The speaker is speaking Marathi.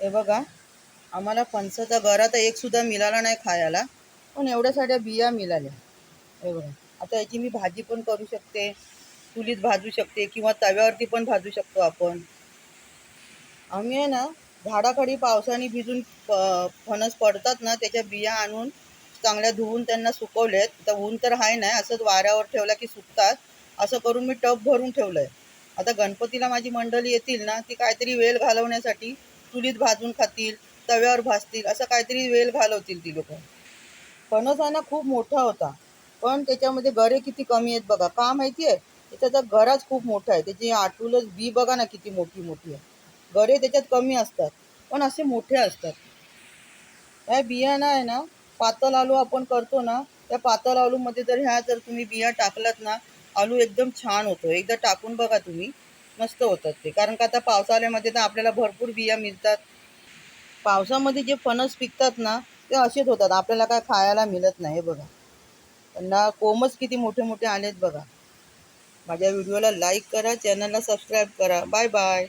हे बघा आम्हाला फणसाचा गरा तर एकसुद्धा मिळाला नाही खायला पण एवढ्या साऱ्या बिया मिळाल्या. हे बघा आता याची मी भाजी पण करू शकते चुलीत भाजू शकते किंवा तव्यावरती पण भाजू शकतो आपण. आम्ही आहे ना झाडाखाली पावसाने भिजून फणस पडतात ना त्याच्या बिया आणून चांगल्या धुवून त्यांना सुकवलेत. तर ऊन तर आहे नाही असंच वाऱ्यावर ठेवला की सुकतात. असं करून मी टब भरून ठेवलं आहे आता गणपतीला माझी मंडळी येतील ना ती काहीतरी वेल घालवण्यासाठी चुलीत भाजून खातील तव्यावर भाजतील असं काहीतरी वेल घालवतील ती लोक. फणस आहे ना खूप मोठा होता. पण त्याच्यामध्ये गरे किती कमी आहेत बघा. का माहिती आहे त्याचा घराच खूप मोठा आहे. त्याची आटूलच बी बघा ना किती मोठी मोठी आहे. गरे त्याच्यात कमी असतात. पण असे मोठे असतात. ह्या बियाणं आहे ना पातळ आलू आपण करतो ना त्या पातळ आलूमध्ये जर ह्या जर तुम्ही बिया टाकलात ना आलू एकदम छान होतो. एकदा टाकून बघा तुम्ही. मस्त होतात ते. कारण का आता पावसाळ्यामध्ये तर आपल्याला भरपूर बिया मिळतात. पावसामध्ये जे फणस पिकतात ना ते असेच होतात. आपल्याला काय खायला मिळत नाही हे बघा. त्यांना कोमच किती मोठे मोठे आलेत बघा. माझ्या व्हिडिओला लाईक करा चॅनलला सबस्क्राईब करा. Bye bye